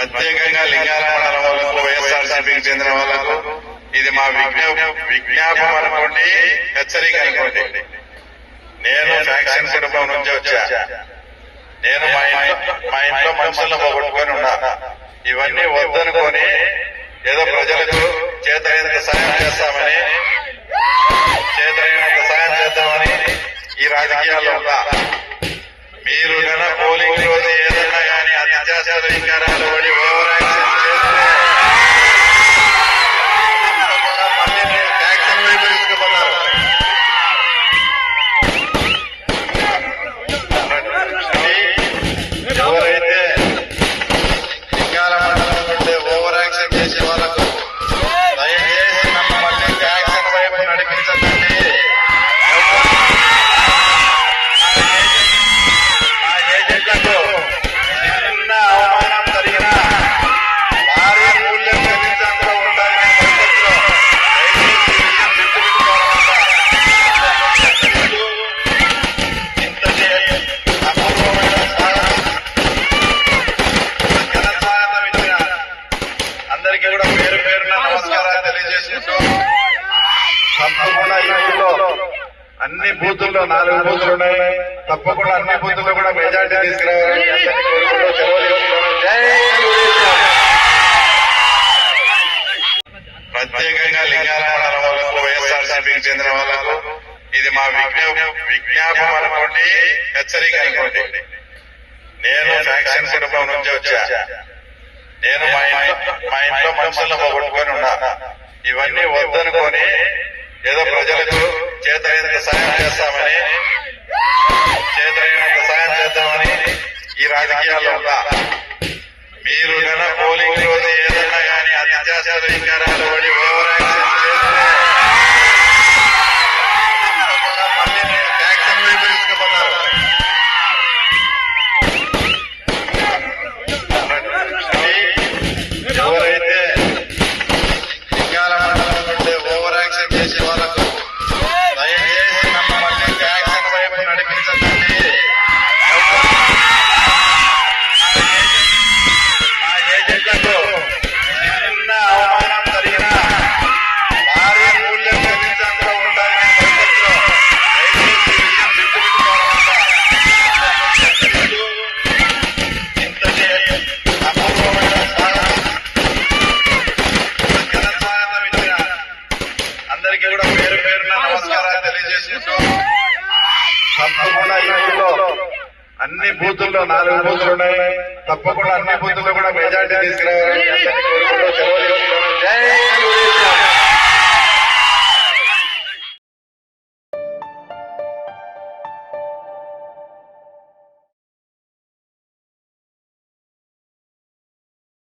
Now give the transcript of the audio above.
ప్రత్యేకంగా లింగాల మండలం వాళ్ళకు వైఎస్ఆర్సీపీకి చెందిన వాళ్ళకు ఇది మా విజ్ఞాపం అనుకోండి హెచ్చరిక అనుకోండి. నేను ఫ్యాక్షన్ కుటుంబం నుంచి వచ్చా. నేను మా ఇంట్లో మా ఇంట్లో మనుషులను పోగొట్టుకొని ఉన్నా. ఇవన్నీ వద్దనుకొని ఏదో ప్రజలకు చేతనైనంత సాయం చేస్తామని చేతనైనంత సాయం చేద్దామని ఈ రాజకీయాల్లో ఉన్నా. మీరు గన పోలింగ్ రోజు ఏదైనా కానీ అత్యాచార వికారాలు అన్ని బూతుల్లో నాలుగు బూతులు ఉన్నాయి. తప్పకుండా అన్ని బూతుల్లో కూడా మెజార్టీ తెలుగుదేశం. ప్రత్యేకంగా మండలం వాళ్ళకు వైఎస్ఆర్సీపీకి చెందిన వాళ్ళకు ఇది మా విజ్ఞా విజ్ఞాపం అనుకోండి హెచ్చరిక అనుకోండి. నేను ఫ్యాక్షన్ కుటుంబం నుంచి వచ్చా. నేను మా ఇంట్లో మా ఇంట్లో మనుషులను పోగొట్టుకొని ఉన్నా. ఇవన్నీ వద్దనుకొని రాజకీయాల్లో ఉందా మీరు గన పోలింగ్ రోజు ఏదన్నా కానీ అత్యాచార వికారాలు పడి ఓవర్ యాక్షన్ బూతుల్లో నాలుగు బూతులు ఉన్నాయి. తప్పకుండా అన్ని బూతుల్లో కూడా మెజార్టీ తీసుకురావాలి